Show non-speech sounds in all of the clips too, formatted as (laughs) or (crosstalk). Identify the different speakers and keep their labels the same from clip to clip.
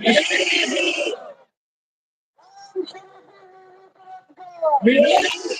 Speaker 1: (laughs) Believe.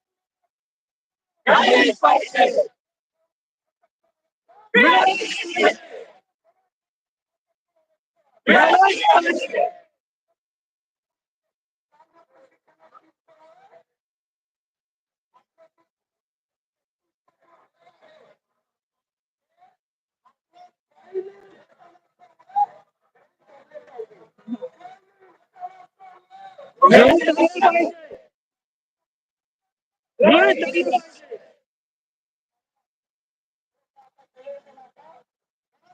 Speaker 1: Não, não, não.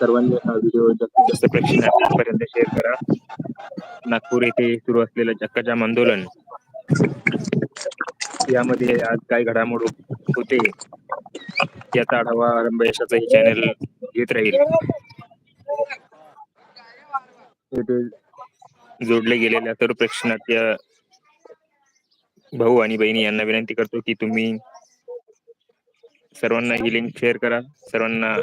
Speaker 2: सर्वांनी हा video जास्तीत जास्त प्रेक्षकांपर्यंत शेअर करा. नागपूर येथे सुरू असलेलं चक्काजाम आंदोलन. यामध्ये आज काय घडामोड होते याचा आढावा आरंभ यशाचा ही चॅनल घेत राहील. जोडले गेलेल्या सर्व प्रेक्षणार्थी भाऊ आणि बहिणी यांना विनंती करतो की तुम्ही सर्वांना ही लिंक शेअर करा. सर्वांना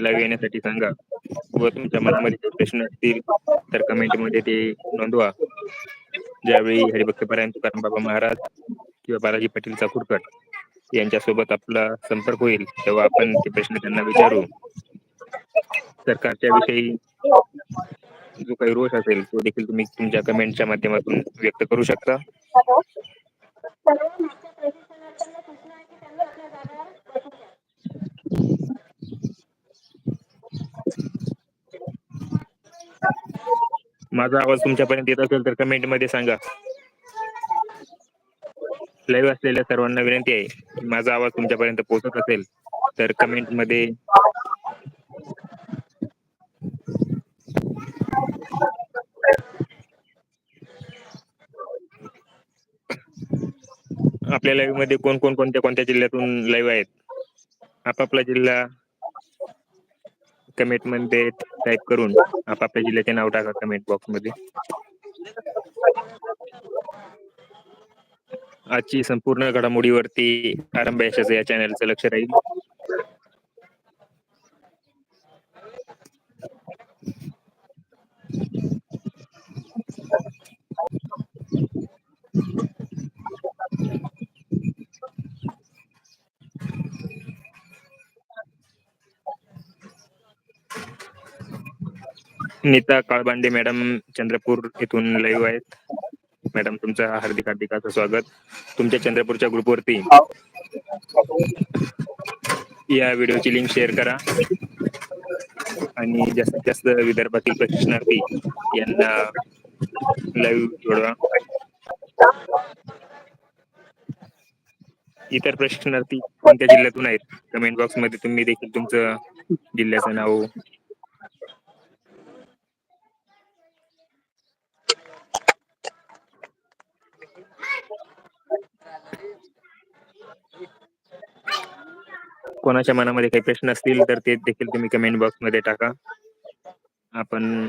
Speaker 2: लाईव्ह येण्यासाठी सांगा व तुमच्या मनामध्ये प्रश्न असतील तर कमेंटमध्ये ते नोंदवा. ज्यावेळी हरिभक्त पारायण तुकाराम बाबा महाराज किंवा बालाजी पाटील चाकूरकर यांच्यासोबत आपला संपर्क होईल तेव्हा आपण ते प्रश्न त्यांना विचारू. सरकारच्या विषयी जो काही रोष असेल तो देखील तुम्ही तुमच्या कमेंटच्या माध्यमातून व्यक्त करू शकता. माझा आवाज तुमच्यापर्यंत येत असेल तर कमेंटमध्ये सांगा. लाईव्ह असलेल्या सर्वांना विनंती आहे माझा आवाज तुमच्यापर्यंत पोहोचत असेल तर कमेंटमध्ये आपल्या लाईव्हमध्ये कोण कोण कोणत्या कोणत्या जिल्ह्यातून लाईव्ह आहेत? आपापला जिल्हा कमेंटमध्ये टाईप करून आपापल्या जिल्ह्याचे नाव टाका कमेंट बॉक्समध्ये. आजची संपूर्ण घडामोडीवरती आरंभ यशाचं या चॅनलचं लक्ष राहील. नीता काळबांडे मॅडम चंद्रपूर येथून लाईव्ह आहेत. मॅडम तुमचं हार्दिक हार्दिक असं स्वागत. तुमच्या चंद्रपूरच्या ग्रुपवरती या व्हिडिओची लिंक शेअर करा. आणि जास्तीत जास्त विदर्भातील प्रशिक्षणार्थी यांना लाईव्ह जोडवा. इतर प्रशिक्षणार्थी कोणत्या जिल्ह्यातून आहेत? कमेंट बॉक्समध्ये तुम्ही देखील तुमचं जिल्ह्याचं नाव कोणाच्या मनामध्ये काही प्रश्न असतील तर ते देखील तुम्ही कमेंट बॉक्समध्ये टाका. आपण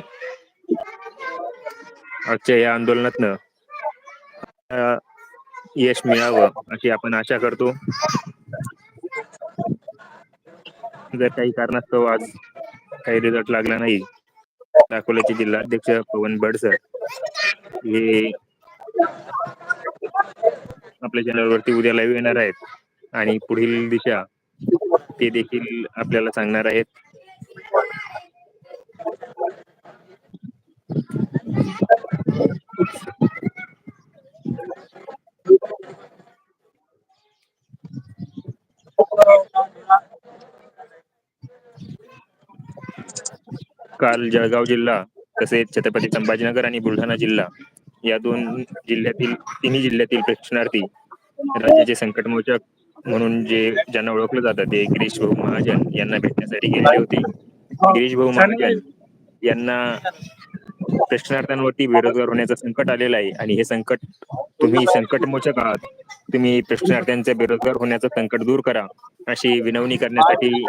Speaker 2: आजच्या या आंदोलनातनं अं, यश मिळावं अशी आपण आशा करतो. जर काही कारणास्तव आज काही रिझल्ट लागला नाही अकोल्याचे जिल्हाध्यक्ष पवन बडसर हे आपल्या चॅनलवरती उद्या लाईव्ह येणार आहेत. आणि पुढील दिशा ते देखील आपल्याला सांगणार आहेत. काल जळगाव जिल्हा तसेच छत्रपती संभाजीनगर आणि बुलढाणा जिल्हा या दोन जिल्ह्यातील तिन्ही जिल्ह्यातील प्रशिक्षणार्थी राज्याचे संकटमोचक म्हणून जे ज्यांना ओळखलं जातं ते गिरीश भाऊ महाजन यांना भेटण्यासाठी गेलेले होते. गिरीश भाऊ महाजन यांना प्रश्नार्थांवरती बेरोजगार होण्याचं संकट आलेलं आहे आणि हे संकट तुम्ही संकटमोचक आहात. तुम्ही प्रश्नार्थ्यांचे बेरोजगार होण्याचं संकट दूर करा अशी विनवणी करण्यासाठी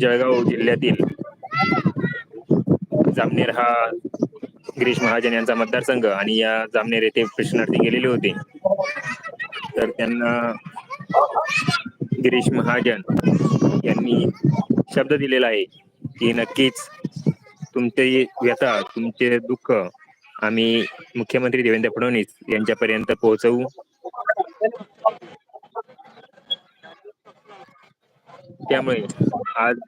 Speaker 2: जळगाव जिल्ह्यातील जामनेर हा गिरीश महाजन यांचा मतदारसंघ आणि या जामनेर येथे प्रश्नार्थी गेलेले होते. तर त्यांना गिरीश महाजन यांनी शब्द दिलेला आहे की नक्कीच तुमचे व्यथा तुमचे दुःख आम्ही मुख्यमंत्री देवेंद्र फडणवीस यांच्यापर्यंत पोहोचवू. त्यामुळे आज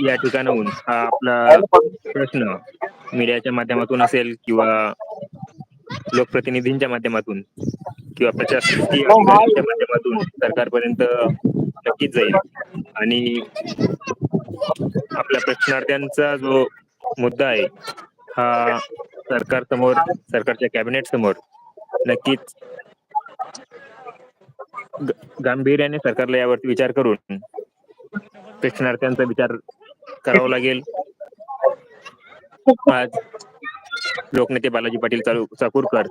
Speaker 2: या ठिकाणाहून हा आपला प्रश्न मीडियाच्या माध्यमातून असेल किंवा लोकप्रतिनिधींच्या माध्यमातून किंवा प्रशासकीय अधिकाऱ्यांच्या माध्यमातून सरकारपर्यंत नक्कीच जाईल. आणि आपल्या प्रश्नार्थ्यांचा जो मुद्दा आहे हा सरकार समोर सरकारच्या कॅबिनेट समोर नक्कीच गांभीर्याने सरकारला यावरती विचार करून प्रश्नार्थ्यांचा विचार करावं लागेल. आज लोकनेते बालाजी पाटील चालू चाकूरकर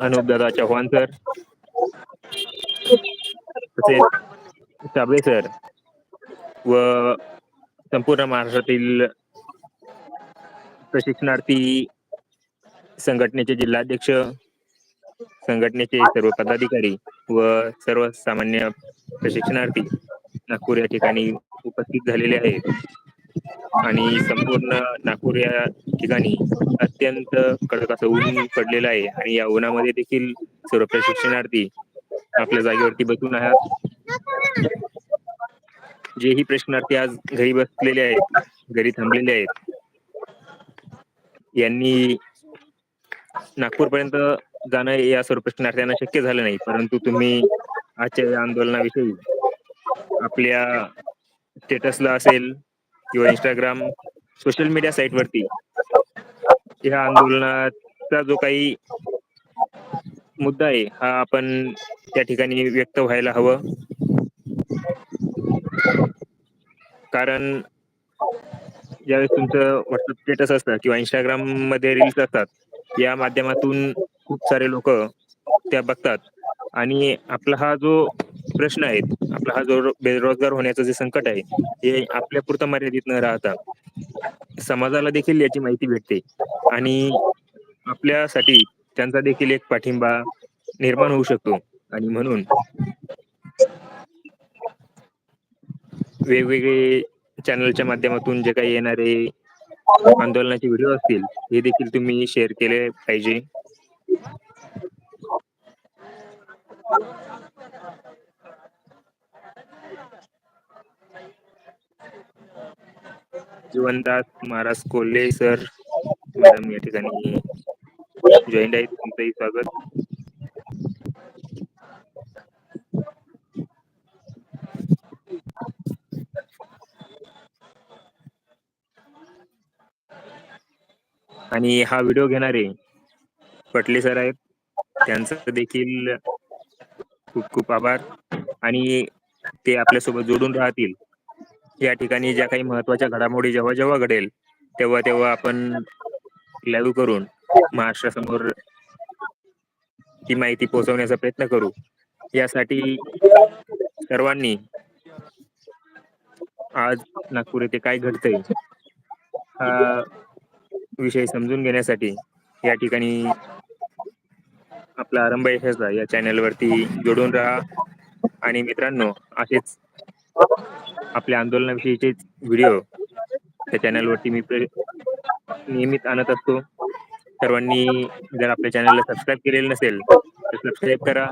Speaker 2: अनुप दादा चव्हाण सर तसेच साबळे सर व संपूर्ण महाराष्ट्रातील प्रशिक्षणार्थी संघटनेचे जिल्हाध्यक्ष संघटनेचे सर्व पदाधिकारी व सर्वसामान्य प्रशिक्षणार्थी नागपूर या ठिकाणी उपस्थित झालेले आहेत आणि संपूर्ण नागपूर या ठिकाणी अत्यंत कडक असं ऊन पडलेलं आहे. आणि या उन्हामध्ये देखील सर्व प्रशिक्षणार्थी आपल्या जागेवरती बसून आहात. जेही प्रशिक्षणार्थी आज घरी बसलेले आहेत घरी थांबलेले आहेत यांनी नागपूरपर्यंत जाणं या सर्व प्रशिक्षणार्थ्यांना शक्य झालं नाही. परंतु तुम्ही आजच्या या आंदोलनाविषयी आपल्या स्टेटसला असेल किंवा इंस्टाग्राम सोशल मीडिया साईटवरती ह्या या आंदोलनाचा जो काही मुद्दा आहे हा आपण त्या ठिकाणी व्यक्त व्हायला हवं. कारण ज्यावेळेस तुमचं व्हॉट्सअप स्टेटस असतं किंवा इंस्टाग्राममध्ये रील्स असतात या माध्यमातून खूप सारे लोक त्या बघतात. आणि आपला हा जो प्रश्न आहेत. आपला हा जो बेरोजगार होण्याचं जे संकट आहे हे आपल्या पुरतं मर्यादित न राहता समाजाला देखील याची माहिती भेटते. आणि आपल्यासाठी त्यांचा देखील एक पाठिंबा निर्माण होऊ शकतो. आणि म्हणून वेगवेगळे चॅनलच्या माध्यमातून जे काही येणारे आंदोलनाचे व्हिडिओ असतील हे देखील तुम्ही शेअर केले पाहिजे. जीवनदास महाराज कोल्हे सर मॅडम या ठिकाणी जॉईंट आहेत. तुमचंही स्वागत. आणि हा व्हिडिओ घेणारे पटले सर आहेत. त्यांचं देखील खूप खूप आभार. आणि ते आपल्यासोबत जोडून राहतील. या ठिकाणी ज्या काही महत्त्वाच्या घडामोडी जेव्हा जेव्हा घडेल तेव्हा तेव्हा आपण लागू करून महाराष्ट्रासमोर ती माहिती पोहोचवण्याचा प्रयत्न करू. यासाठी सर्वांनी आज नागपूर येथे काय घडतंय हा विषय समजून घेण्यासाठी या ठिकाणी आपला आरंभ यशाचा या चॅनेलवरती जोडून राहा. आणि मित्रांनो असेच आपल्या आंदोलनाविषयीचे व्हिडिओ त्या चॅनलवरती मी नियमित आणत असतो. सर्वांनी जर आपल्या चॅनलला सबस्क्राईब केलेलं नसेल तर सबस्क्राईब करा.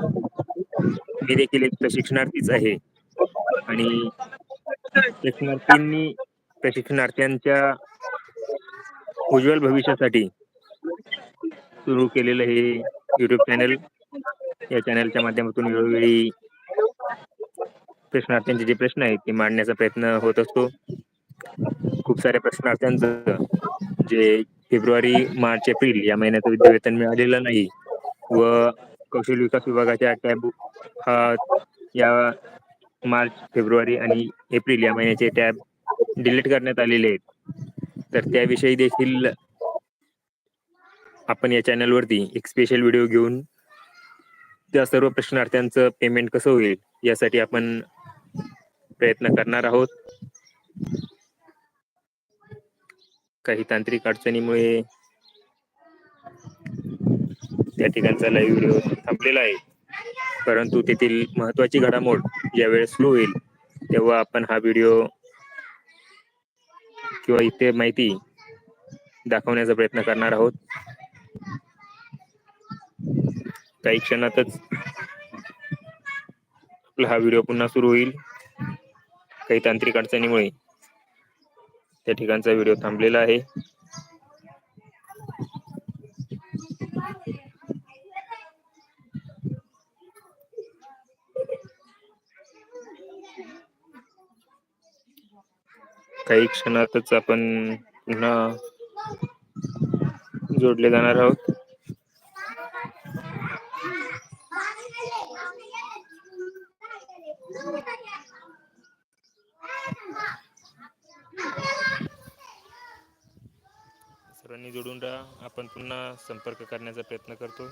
Speaker 2: मी देखील एक प्रशिक्षणार्थीच आहे. आणि प्रशिक्षणार्थींनी प्रशिक्षणार्थ्यांच्या उज्ज्वल भविष्यासाठी सुरू केलेलं हे युट्यूब चॅनल या चॅनलच्या माध्यमातून वेळोवेळी प्रश्नार्थ्यांचे जे प्रश्न आहेत ते मांडण्याचा प्रयत्न होत असतो. खूप साऱ्या प्रश्नार्थ्यांचं जे फेब्रुवारी मार्च एप्रिल या महिन्याचं विद्यावेतन मिळालेलं नाही व कौशल्य विकास विभागाच्या टॅब हा या मार्च फेब्रुवारी आणि एप्रिल या महिन्याचे टॅब डिलीट करण्यात आलेले आहेत. तर त्याविषयी देखील आपण या चॅनलवरती एक स्पेशल व्हिडिओ घेऊन त्या सर्व प्रश्नार्थ्यांचं पेमेंट कसं होईल यासाठी आपण प्रयत्न करणार आहोत. काही तांत्रिक अडचणीमुळे त्या ठिकाणचा लाईव्ह व्हिडिओ थांबलेला आहे. परंतु तेथील महत्वाची घडामोड ज्यावेळेस सुरू होईल तेव्हा आपण हा व्हिडिओ किंवा इथे माहिती दाखवण्याचा प्रयत्न करणार आहोत. काही क्षणातच आपला हा व्हिडिओ पुन्हा सुरू होईल. काही तांत्रिक अडचणीमुळे त्या ठिकाणचा व्हिडिओ थांबलेला आहे. काही क्षणातच आपण पुन्हा जोडले जाणार आहोत सर्वांनी जोडून राहा आपण पुन्हा संपर्क करण्याचा प्रयत्न करतोय